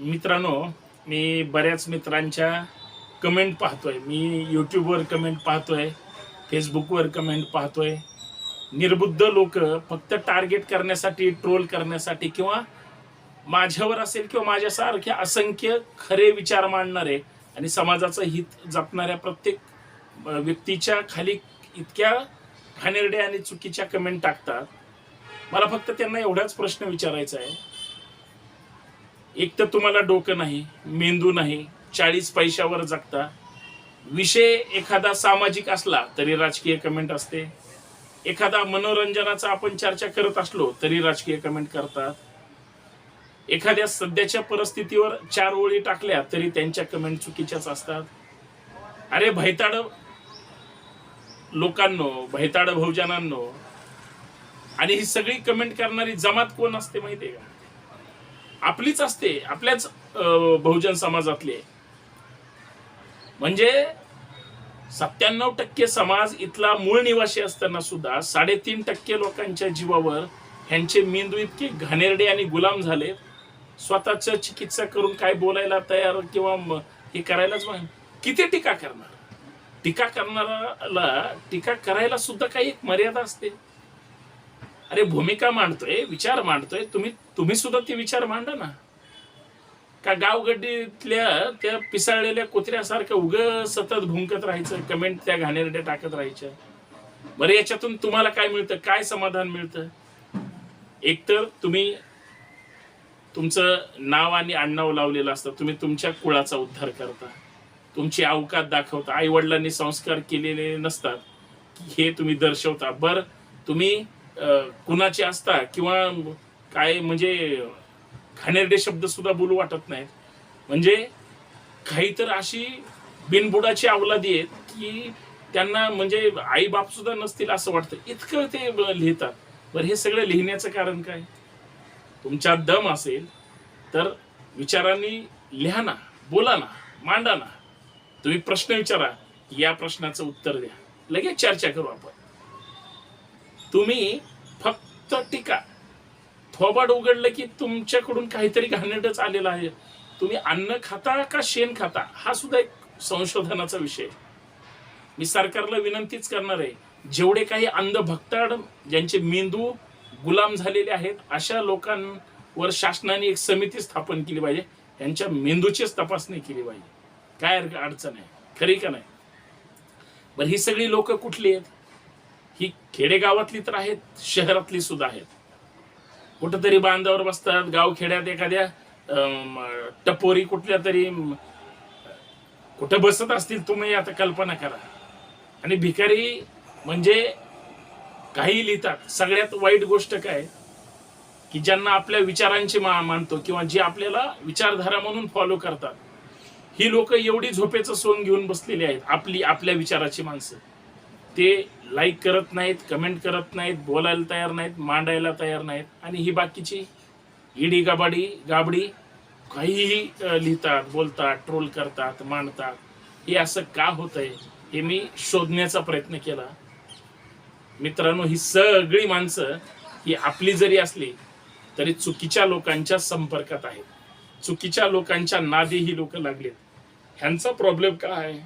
मित्रांनो मी बऱ्याच मित्रांच्या कमेंट पाहतोय. मी यूट्यूबवर कमेंट पाहतोय फेसबुकवर कमेंट पाहतोय. निर्बुद्ध लोक फक्त टार्गेट करण्यासाठी ट्रोल करण्यासाठी किंवा माझ्यावर असेल किंवा माझ्यासारख्या असंख्य खरे विचार मांडणारे आणि समाजाचं हित जपणाऱ्या प्रत्येक व्यक्तीच्या खाली इतक्या घाणेरड्या आणि चुकीच्या कमेंट टाकतात. मला फक्त त्यांना एवढाच प्रश्न विचारायचा आहे. एक तर तुम्हाला डोकं नाही मेंदू नाही चाळीस पैशावर जगता. विषय एखादा सामाजिक असला तरी राजकीय कमेंट असते. एखादा मनोरंजनाचा आपण चर्चा करत असलो तरी राजकीय कमेंट करतात. एखाद्या सध्याच्या परिस्थितीवर चार ओळी टाकल्या तरी त्यांच्या कमेंट चुकीच्याच असतात. अरे भैताड लोकांनो भैताड बहुजनांनो आणि ही सगळी कमेंट करणारी जमात कोण असते माहिती आहे का? आपलीच असते आपल्याच बहुजन समाजातली आहे. म्हणजे सत्त्याण्णव टक्के समाज इथला मूळ निवासी असताना सुद्धा साडेतीन टक्के लोकांच्या जीवावर ह्यांचे मेंदू इतके घाणेरडे आणि गुलाम झाले. स्वतःच चिकित्सा करून काय बोलायला तयार किंवा हे करायलाच किती टीका करणार? टीका करणाराला टीका करायला सुद्धा काही एक मर्यादा असते. अरे भूमिका मांडतोय विचार मांडतोय तुम्ही तुम्ही सुद्धा ते विचार मांडा ना. का गावगड्डीतल्या त्या पिसाळलेल्या कुत्र्यासारखं उग सतत भुंकत राहायचं कमेंट त्या घाणेरड्या टाकत राहायच्या. बरं याच्यातून तुम्हाला काय मिळतं? काय समाधान मिळतं? एकतर तुम्ही तुमचं नाव आणि आडनाव लावलेलं असतं. तुम्ही तुमच्या कुळाचा उद्धार करता. तुमची अवकात दाखवता. आई वडिलांनी संस्कार केलेले नसतात. हे तुम्ही दर्शवता. बर तुम्ही कुणाची असता किंवा काय म्हणजे घाणेरडे शब्द सुद्धा बोलू वाटत नाहीत. म्हणजे काही तर अशी बिनबुडाची अवलादी आहेत की त्यांना म्हणजे आई बाप सुद्धा नसतील असं वाटतं. इतकं ते लिहितात. बरं हे सगळं लिहिण्याचं कारण काय? तुमच्या दम असेल तर विचारांनी लिहा ना बोला ना मांडा ना. तुम्ही प्रश्न विचारा या प्रश्नाचं उत्तर द्या. लगेच चर्चा करू आपण. तुम्ही फक्त टीका. थोबाड उघडलं की तुमच्याकडून काहीतरी घाणेटच आलेलं आहे. तुम्ही अन्न खाता का शेण खाता? हा सुद्धा एक संशोधनाचा विषय. मी सरकारला विनंतीच करणार आहे. जेवढे काही अंध भक्ताड ज्यांचे मेंदू गुलाम झालेले आहेत अशा लोकांवर शासनाने एक समिती स्थापन केली पाहिजे. यांच्या मेंदूचीच तपासणी केली पाहिजे. काय अडचण आहे? खरी का नाही? बरं ही सगळी लोक कुठली आहेत? ही खेडेगावातली तर आहेत शहरातली सुद्धा आहेत. कुठंतरी बांधावर बसतात गाव खेड्यात एखाद्या टपोरी कुठल्या तरी कुठं बसत असतील तुम्ही आता कल्पना करा. आणि भिकारी म्हणजे काही लिहितात सगळ्यात वाईट गोष्ट काय? की ज्यांना आपल्या विचारांची मा मानतो किंवा जी आपल्याला विचारधारा म्हणून फॉलो करतात. ही लोक एवढी झोपेचं सोन घेऊन बसलेली आहेत आपली आपल्या विचाराची माणसं. ते लाईक करत नाहीत कमेंट करत नाहीत बोलायला तयार नाहीत मांडायला तयार नाहीत. आणि ही बाकीची इडी गाबाडी गाबडी काहीही लिहितात बोलतात ट्रोल करतात मांडतात. हे असं का होतंय हे मी शोधण्याचा प्रयत्न केला. मित्रांनो ही सगळी माणसं ही आपली जरी असली तरी चुकीच्या लोकांच्या संपर्कात आहेत. चुकीच्या लोकांच्या नादी ही लोक लागलेत. ह्यांचा प्रॉब्लेम काय आहे?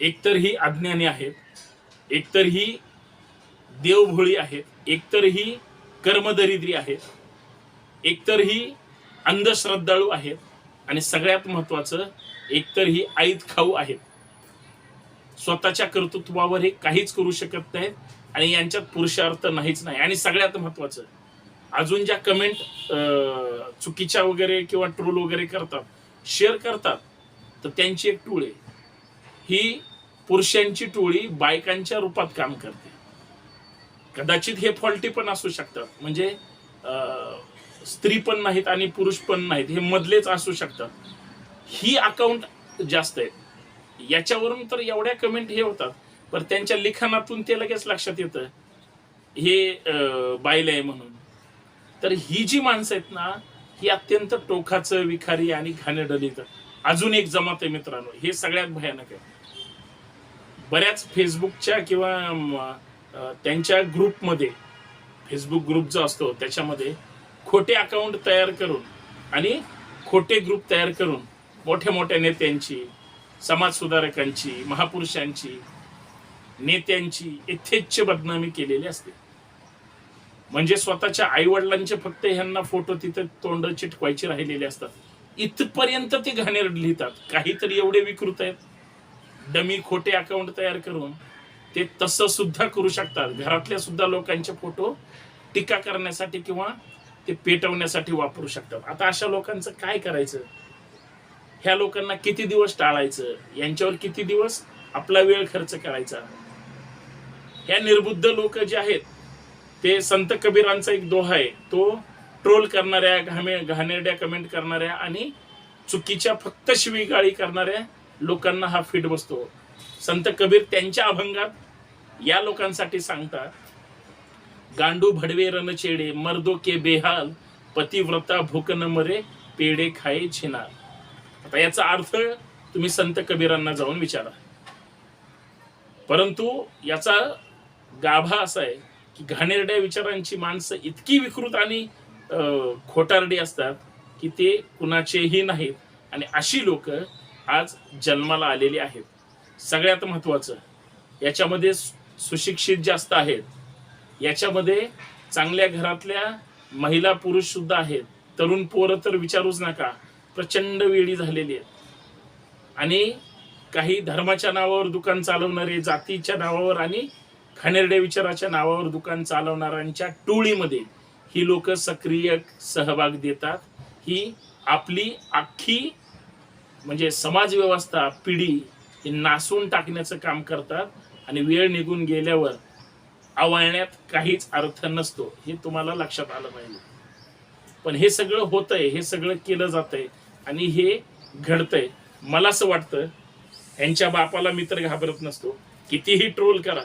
एकतर ही अज्ञानी आहेत एकतर ही देवभोळी आहेत एकतर ही कर्मदरिद्री आहेत एकतर ही अंधश्रद्धाळू आहेत आणि सगळ्यात महत्वाचं एकतर ही आईत खाऊ आहेत. स्वतःच्या कर्तृत्वावर हे काहीच करू शकत नाहीत आणि यांच्यात पुरुषार्थ नाहीच नाही. आणि सगळ्यात महत्वाचं अजून ज्या कमेंट चुकीच्या वगैरे किंवा ट्रोल वगैरे करतात शेअर करतात तर त्यांची एक टोळी ही पुरुषांची टोळी बायकांच्या रूपात काम करते. कदाचित हे फॉल्टी पण असू शकतात. म्हणजे अं, स्त्री पण नाहीत आणि पुरुष पण नाहीत हे मधलेच असू शकतात. ही अकाउंट जास्त आहेत याच्यावरून तर एवढ्या कमेंट हे होतात पण त्यांच्या लिखाणातून ते लगेच लक्षात येतं. हे अं, आहे म्हणून. तर ही जी माणसं आहेत ना ही अत्यंत टोकाचं विखारी आणि घाणेडलीत अजून एक जमात आहे मित्रांनो. हे सगळ्यात भयानक आहे. बऱ्याच फेसबुकच्या किंवा त्यांच्या ग्रुपमध्ये फेसबुक ग्रुप जो असतो त्याच्यामध्ये खोटे अकाउंट तयार करून आणि खोटे ग्रुप तयार करून मोठ्या मोठ्या नेत्यांची समाजसुधारकांची महापुरुषांची नेत्यांची यथेच्छ बदनामी केलेली असते. म्हणजे स्वतःच्या आईवडिलांचे फक्त ह्यांना फोटो तिथं तोंड चिटकवायचे राहिलेले असतात. इथपर्यंत ते घाणेर लिहितात. काहीतरी एवढे विकृत आहेत. डमी खोटे अकाउंट तयार करून ते तसं सुद्धा करू शकतात. घरातल्या सुद्धा लोकांचे फोटो टीका करण्यासाठी किंवा ते पेटवण्यासाठी वापरू शकतात. आता अशा लोकांचं काय करायचं? ह्या लोकांना किती दिवस टाळायचं? यांच्यावर किती दिवस आपला वेळ खर्च करायचा? ह्या निर्बुद्ध लोक जे आहेत ते संत कबीरांचा एक दोहा आहे. तो ट्रोल करणाऱ्या घामे घाणेरड्या कमेंट करणाऱ्या आणि चुकीच्या फक्त शिवीगाळी करणाऱ्या लोकांना हा फिट बसतो. संत कबीर त्यांच्या अभंगात या लोकांसाठी सांगतात गांडू भडवे रणचेडे मर्दो के बेहाल पतिव्रता भूक मरे पेडे खाये छिनार आता याचा अर्थ तुम्ही संत कबीरांना जाऊन विचारा. परंतु याचा गाभा असा आहे की घाणेरड्या विचारांची माणसं इतकी विकृत आणि अं, खोटारडी असतात की ते कुणाचेही नाहीत. आणि अशी लोक आज जन्माला आलेली आहेत. सगळ्यात महत्त्वाचं याच्यामध्ये सु- सुशिक्षित जास्त आहेत याच्यामध्ये चांगल्या घरातल्या महिला पुरुष सुद्धा आहेत. तरुण पोरं तर विचारूच नका प्रचंड वेळी झालेली आहेत. आणि काही धर्माच्या नावावर दुकान चालवणारे जातीच्या नावावर आणि खाणेरड्या विचाराच्या नावावर दुकान चालवणाऱ्यांच्या टोळीमध्ये ही लोक सक्रिय सहभाग देतात. ही आपली अख्खी म्हणजे समाज व्यवस्था पिढी हे नासून टाकण्याचं काम करतात आणि वेळ निघून गेल्यावर आवळण्यात काहीच अर्थ नसतो हे तुम्हाला लक्षात आलं पाहिजे. पण हे सगळं होतंय हे सगळं केलं जातंय आणि हे घडतंय. मला असं वाटतं यांच्या बापाला मी तर घाबरत नसतो. कितीही ट्रोल करा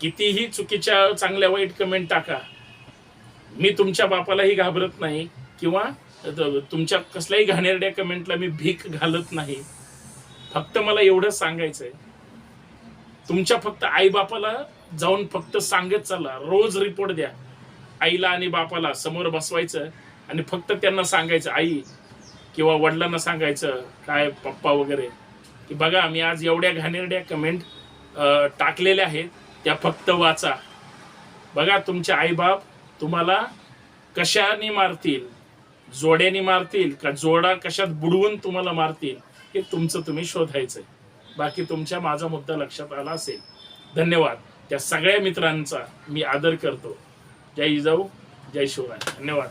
कितीही चुकीच्या चांगल्या वाईट कमेंट टाका. मी तुमच्या बापालाही घाबरत नाही किंवा तुमच्या कसल्याही घाणेरड्या कमेंटला मी भीक घालत नाही. फक्त मला एवढं सांगायचंय. तुमच्या फक्त आई बापाला जाऊन फक्त सांगत चला. रोज रिपोर्ट द्या. आईला आणि बापाला समोर बसवायचं आणि फक्त त्यांना सांगायचं आई किंवा वडिलांना सांगायचं काय पप्पा वगैरे. की बघा मी आज एवढ्या घाणेरड्या कमेंट टाकलेल्या आहेत. त्या फक्त वाचा. बघा तुमचे आईबाप तुम्हाला कशाने मारतील? जोड्याने मारतील का जोडा कशात बुडवून तुम्हाला मारतील हे तुमचं तुम्ही शोधायचंय. बाकी तुमच्या माझा मुद्दा लक्षात आला असेल. धन्यवाद. त्या सगळ्या मित्रांचा मी आदर करतो. जय जाऊ जय शिवराय. धन्यवाद.